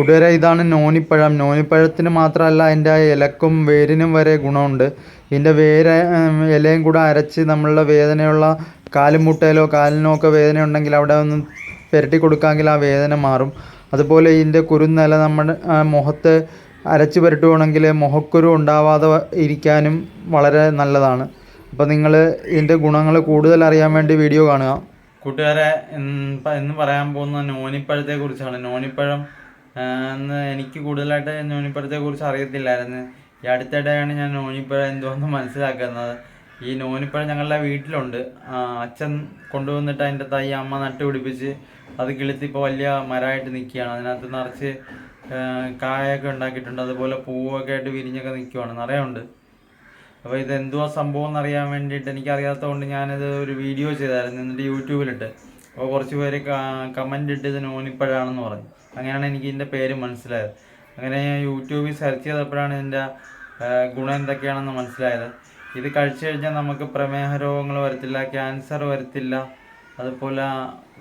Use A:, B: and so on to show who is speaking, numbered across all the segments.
A: കൂട്ടുകാരെ ഇതാണ് നോനിപ്പഴം. നോനിപ്പഴത്തിന് മാത്രമല്ല അതിന്റെ ഇലക്കും വേരിനും വരെ ഗുണമുണ്ട്. ഇതിന്റെ വേര് ഇലയും കൂടെ അരച്ച് നമ്മളുടെ വേദനയുള്ള കാലും മുട്ടയിലോ കാലിനോ ഒക്കെ വേദന ഉണ്ടെങ്കിൽ അവിടെ ഒന്ന് പുരട്ടി കൊടുക്കാമെങ്കിൽ ആ വേദന മാറും. അതുപോലെ ഇതിന്റെ കുരുന്നില നമ്മുടെ മുഖത്ത് അരച്ച് പുരട്ടുകയാണെങ്കിൽ മുഖക്കുരു ഉണ്ടാവാതെ ഇരിക്കാനും വളരെ നല്ലതാണ്. അപ്പോൾ നിങ്ങൾ ഇതിന്റെ ഗുണങ്ങൾ കൂടുതൽ അറിയാൻ വേണ്ടി വീഡിയോ കാണുക.
B: കൂട്ടുകാരെ ഇന്ന് പറയാൻ പോകുന്ന നോനിപ്പഴത്തെ കുറിച്ചാണ് നോനിപ്പഴം എന്ന് എനിക്ക് കൂടുതലായിട്ട് നോനിപ്പഴത്തെ കുറിച്ച് അറിയത്തില്ലായിരുന്നു. ഈ അടുത്തിടെയാണ് ഞാൻ നോനിപ്പഴം എന്തോന്ന് മനസ്സിലാക്കുന്നത്. ഈ നോനിപ്പഴം ഞങ്ങളുടെ വീട്ടിലുണ്ട്. അച്ഛൻ കൊണ്ടുവന്നിട്ട് അതിന്റെ തൈ അമ്മ നട്ടുപിടിപ്പിച്ച് അത് കിളുത്തി ഇപ്പോൾ വലിയ മരമായിട്ട് നിൽക്കുകയാണ്. അതിനകത്ത് നിറച്ച് കായൊക്കെ ഉണ്ടാക്കിയിട്ടുണ്ട്. അതുപോലെ പൂവൊക്കെ ആയിട്ട് വിരിഞ്ഞൊക്കെ നിൽക്കുവാണ് നിറയുണ്ട് അപ്പോൾ ഇത് എന്തുവാ സംഭവം എന്നറിയാൻ വേണ്ടിയിട്ട് എനിക്കറിയാത്തത് കൊണ്ട് ഞാനിത് ഒരു വീഡിയോ ചെയ്തായിരുന്നു. എന്നിട്ട് യൂട്യൂബിലിട്ട്. അപ്പോൾ കുറച്ച് പേര് കമന്റ് ഇട്ടത് നോനിപ്പഴാണെന്ന് പറഞ്ഞു. അങ്ങനെയാണ് എനിക്ക് ഇതിന്റെ പേര് മനസ്സിലായത്. അങ്ങനെ ഞാൻ യൂട്യൂബിൽ സെർച്ച് ചെയ്തപ്പോഴാണ് ഇതിന്റെ ഗുണം എന്തൊക്കെയാണെന്ന് മനസ്സിലായത്. ഇത് കഴിച്ചു കഴിഞ്ഞാൽ നമുക്ക് പ്രമേഹ രോഗങ്ങൾ വരത്തില്ല ക്യാൻസർ വരത്തില്ല അതുപോലെ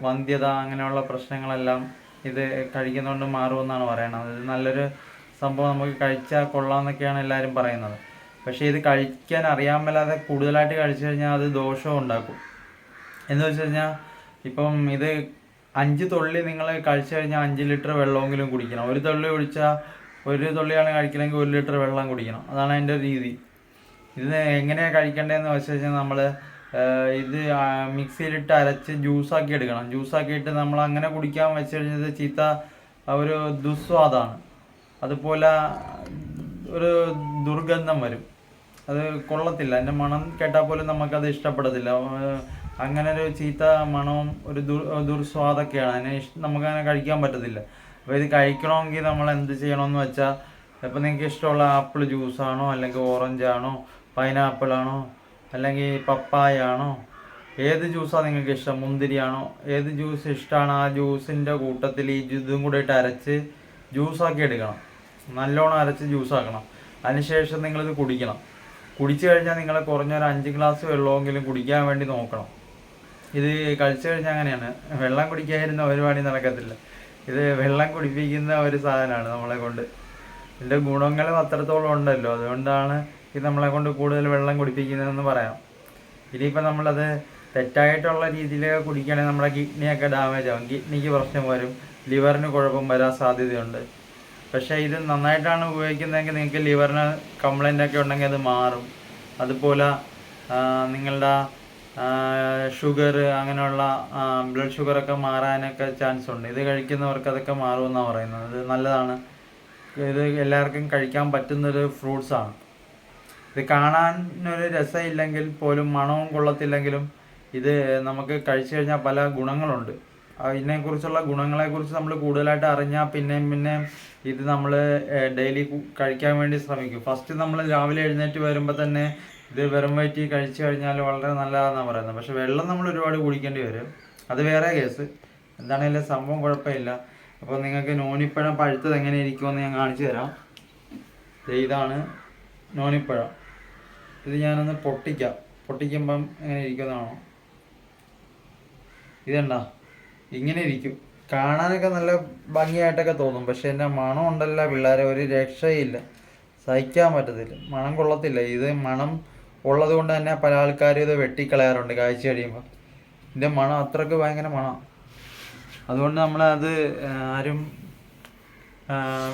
B: വന്ധ്യത അങ്ങനെയുള്ള പ്രശ്നങ്ങളെല്ലാം ഇത് കഴിക്കുന്നതുകൊണ്ട് മാറുമെന്നാണ് പറയണത്. ഇത് നല്ലൊരു സംഭവം നമുക്ക് കഴിച്ചാൽ കൊള്ളാമെന്നൊക്കെയാണ് എല്ലാവരും പറയുന്നത്. പക്ഷേ ഇത് കഴിക്കാൻ അറിയാൻ മേലാതെ കൂടുതലായിട്ട് കഴിച്ചു കഴിഞ്ഞാൽ അത് ദോഷവും ഉണ്ടാക്കും. എന്ന് വെച്ച് കഴിഞ്ഞാൽ ഇപ്പം ഇത് അഞ്ച് തുള്ളി നിങ്ങൾ കഴിച്ചു കഴിഞ്ഞാൽ അഞ്ച് ലിറ്റർ വെള്ളമെങ്കിലും കുടിക്കണം. ഒരു തുള്ളി കുടിച്ചാൽ ഒരു തുള്ളിയാണ് കഴിക്കണമെങ്കിൽ ഒരു ലിറ്റർ വെള്ളം കുടിക്കണം. അതാണ് അതിന്റെ രീതി. ഇത് എങ്ങനെയാണ് കഴിക്കേണ്ടതെന്ന് വെച്ച് കഴിഞ്ഞാൽ നമ്മൾ ഇത് മിക്സിയിലിട്ട് അരച്ച് ജ്യൂസാക്കി എടുക്കണം. ജ്യൂസാക്കിയിട്ട് നമ്മൾ അങ്ങനെ കുടിക്കാൻ വെച്ച് കഴിഞ്ഞത് ചീത്ത ഒരു ദുസ്വാദാണ് അതുപോലെ ഒരു ദുർഗന്ധം വരും. അത് കൊള്ളത്തില്ല. അതിന്റെ മണം കേട്ടാൽ പോലും നമുക്കത് ഇഷ്ടപ്പെടത്തില്ല. അങ്ങനെ ഒരു ചീത്ത മണവും ഒരു ദുർ ദുർസ്വാദൊക്കെയാണ്. അതിനെ നമുക്കങ്ങനെ കഴിക്കാൻ പറ്റത്തില്ല. അപ്പോൾ ഇത് കഴിക്കണമെങ്കിൽ നമ്മൾ എന്ത് ചെയ്യണമെന്ന് വെച്ചാൽ ഇപ്പം നിങ്ങൾക്ക് ഇഷ്ടമുള്ള ആപ്പിൾ ജ്യൂസാണോ അല്ലെങ്കിൽ ഓറഞ്ച് ആണോ പൈനാപ്പിൾ ആണോ അല്ലെങ്കിൽ പപ്പായ ആണോ ഏത് ജ്യൂസാണ് നിങ്ങൾക്ക് ഇഷ്ടം? മുന്തിരിയാണോ ഏത് ജ്യൂസ് ഇഷ്ടമാണ്? ആ ജ്യൂസിന്റെ കൂട്ടത്തിൽ ഈ ഇതും കൂടെ ഇട്ട് അരച്ച് ജ്യൂസാക്കി എടുക്കണം. നല്ലോണം അരച്ച് ജ്യൂസാക്കണം. അതിനുശേഷം നിങ്ങളിത് കുടിക്കണം. കുടിച്ചു കഴിഞ്ഞാൽ നിങ്ങൾ കുറഞ്ഞൊരു അഞ്ച് ഗ്ലാസ് വെള്ളമെങ്കിലും കുടിക്കാൻ വേണ്ടി നോക്കണം. ഇത് കഴിച്ചു കഴിഞ്ഞാൽ അങ്ങനെയാണ്. വെള്ളം കുടിക്കാതിരുന്ന പരിപാടി നടക്കത്തില്ല. ഇത് വെള്ളം കുടിപ്പിക്കുന്ന ഒരു സാധനമാണ് നമ്മളെ കൊണ്ട്. ഇതിന്റെ ഗുണങ്ങളും അത്രത്തോളം ഉണ്ടല്ലോ. അതുകൊണ്ടാണ് ഇത് നമ്മളെ കൊണ്ട് കൂടുതൽ വെള്ളം കുടിപ്പിക്കുന്നതെന്ന് പറയാം. ഇനിയിപ്പോൾ നമ്മളത് തെറ്റായിട്ടുള്ള രീതിയിൽ കുടിക്കുകയാണെങ്കിൽ നമ്മുടെ കിഡ്നിയൊക്കെ ഡാമേജ് ആവും. കിഡ്നിക്ക് പ്രശ്നം വരും. ലിവറിന് കുഴപ്പം വരാൻ സാധ്യതയുണ്ട്. പക്ഷേ ഇത് നന്നായിട്ടാണ് ഉപയോഗിക്കുന്നതെങ്കിൽ നിങ്ങൾക്ക് ലിവറിന് കംപ്ലൈന്റ് ഒക്കെ ഉണ്ടെങ്കിൽ അത് മാറും. അതുപോലെ നിങ്ങളുടെ ഷുഗർ അങ്ങനെയുള്ള ബ്ലഡ് ഷുഗറൊക്കെ മാറാനൊക്കെ ചാൻസ് ഉണ്ട് ഇത് കഴിക്കുന്നവർക്ക് അതൊക്കെ മാറുമെന്നാണ് പറയുന്നത്. ഇത് നല്ലതാണ്. ഇത് എല്ലാവർക്കും കഴിക്കാൻ പറ്റുന്നൊരു ഫ്രൂട്ട്സാണ്. ഇത് കാണാനൊരു രസമില്ലെങ്കിൽ പോലും മണവും കൊള്ളത്തില്ലെങ്കിലും ഇത് നമുക്ക് കഴിച്ചു കഴിഞ്ഞാൽ പല ഗുണങ്ങളുണ്ട്. ഇതിനെക്കുറിച്ചുള്ള ഗുണങ്ങളെക്കുറിച്ച് നമ്മൾ കൂടുതലായിട്ട് അറിഞ്ഞാൽ പിന്നെയും പിന്നെയും ഇത് നമ്മൾ ഡെയിലി കഴിക്കാൻ വേണ്ടി ശ്രമിക്കും. ഫസ്റ്റ് നമ്മൾ രാവിലെ എഴുന്നേറ്റ് വരുമ്പോൾ തന്നെ ഇത് വെറും വയറ്റി കഴിച്ചു കഴിഞ്ഞാൽ വളരെ നല്ലതാണെന്നാണ് പറയുന്നത്. പക്ഷെ വെള്ളം നമ്മൾ ഒരുപാട് കുടിക്കേണ്ടി വരും. അത് വേറെ കേസ്. എന്താണെങ്കിലും സംഭവം? കുഴപ്പമില്ല. അപ്പോൾ നിങ്ങൾക്ക് നോനിപ്പഴം പഴുത്തത് എങ്ങനെ ഇരിക്കുമെന്ന് ഞാൻ കാണിച്ചു തരാം. ഇതാണ് നോനിപ്പഴം. ഇത് ഞാനൊന്ന് പൊട്ടിക്കാം. പൊട്ടിക്കുമ്പം എങ്ങനെ ഇരിക്കുന്നതാണോ ഇതെന്താ? ഇങ്ങനെ ഇരിക്കും കാണാനൊക്കെ നല്ല ഭംഗിയായിട്ടൊക്കെ തോന്നും. പക്ഷെ എന്റെ മണം ഉണ്ടല്ല പിള്ളേരെ. ഒരു രക്ഷയില്ല. സഹിക്കാൻ പറ്റത്തില്ല. മണം കൊള്ളത്തില്ല. ഇത് മണം ഉള്ളത് കൊണ്ട് തന്നെ പല ആൾക്കാരും ഇത് വെട്ടിക്കളയാറുണ്ട്. കാഴ്ച കഴിയുമ്പോൾ ഇതിന്റെ മണം അത്രയ്ക്ക് ഭയങ്കര മണം. അതുകൊണ്ട് നമ്മളത് ആരും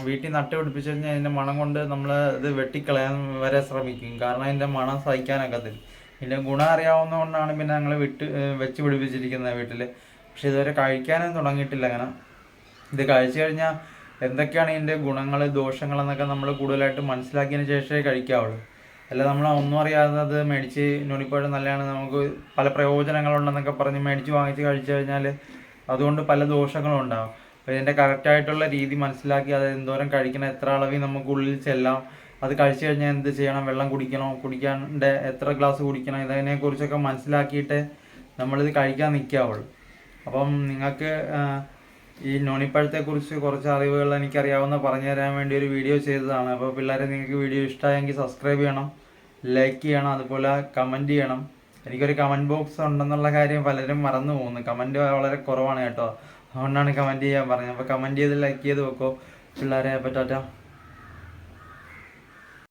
B: വീട്ടിൽ നട്ട് പിടിപ്പിച്ചു കഴിഞ്ഞാൽ അതിന്റെ മണം കൊണ്ട് നമ്മൾ ഇത് വെട്ടിക്കളയാൻ വരെ ശ്രമിക്കും. കാരണം അതിന്റെ മണം സഹിക്കാനൊക്കത്തില്ല ഇതിന്റെ ഗുണം അറിയാവുന്നതുകൊണ്ടാണ് പിന്നെ ഞങ്ങൾ വിട്ട് വെച്ച് പിടിപ്പിച്ചിരിക്കുന്നത് വീട്ടിൽ പക്ഷെ ഇതുവരെ കഴിക്കാനും തുടങ്ങിയിട്ടില്ല അങ്ങനെ. ഇത് കഴിച്ചു കഴിഞ്ഞാൽ എന്തൊക്കെയാണ് ഇതിന്റെ ഗുണങ്ങൾ ദോഷങ്ങളെന്നൊക്കെ നമ്മൾ കൂടുതലായിട്ട് മനസ്സിലാക്കിയതിന് ശേഷമേ കഴിക്കാവുള്ളൂ. അല്ല നമ്മൾ ഒന്നും അറിയാതെ അത് മേടിച്ച് നൊടിപ്പഴം നല്ലതാണ്. നമുക്ക് പല പ്രയോജനങ്ങളുണ്ടെന്നൊക്കെ പറഞ്ഞ് മേടിച്ച് വാങ്ങിച്ച് കഴിച്ചു കഴിഞ്ഞാൽ അതുകൊണ്ട് പല ദോഷങ്ങളും ഉണ്ടാകും അപ്പോൾ ഇതിന്റെ കറക്റ്റായിട്ടുള്ള രീതി മനസ്സിലാക്കി അത് എന്തോരം കഴിക്കണം എത്ര അളവിൽ നമുക്ക് ഉള്ളിൽ ചെല്ലാം. അത് കഴിച്ചു കഴിഞ്ഞാൽ എന്ത് ചെയ്യണം? വെള്ളം കുടിക്കണം? കുടിക്കാണ്ട് എത്ര ഗ്ലാസ് കുടിക്കണം? ഇതിനെക്കുറിച്ചൊക്കെ മനസ്സിലാക്കിയിട്ട് നമ്മളിത് കഴിക്കാൻ നിൽക്കാവുള്ളൂ അപ്പം നിങ്ങൾക്ക് ഈ നോണിപ്പഴത്തെ കുറിച്ച് കുറച്ച് അറിവുകൾ എനിക്കറിയാവുന്ന പറഞ്ഞു തരാൻ വേണ്ടി ഒരു വീഡിയോ ചെയ്തതാണ്. അപ്പോൾ പിള്ളേരെ നിങ്ങൾക്ക് വീഡിയോ ഇഷ്ടമായെങ്കിൽ സബ്സ്ക്രൈബ് ചെയ്യണം ലൈക്ക് ചെയ്യണം അതുപോലെ കമന്റ് ചെയ്യണം. എനിക്കൊരു കമന്റ് ബോക്സ് ഉണ്ടെന്നുള്ള കാര്യം പലരും മറന്നു പോകുന്നു. കമന്റ് വളരെ കുറവാണ് കേട്ടോ. അതുകൊണ്ടാണ് കമന്റ് ചെയ്യാൻ പറഞ്ഞത്. അപ്പോൾ കമന്റ് ചെയ്ത് ലൈക്ക് ചെയ്ത് വെക്കോ. പിള്ളേരെ പറ്റാറ്റ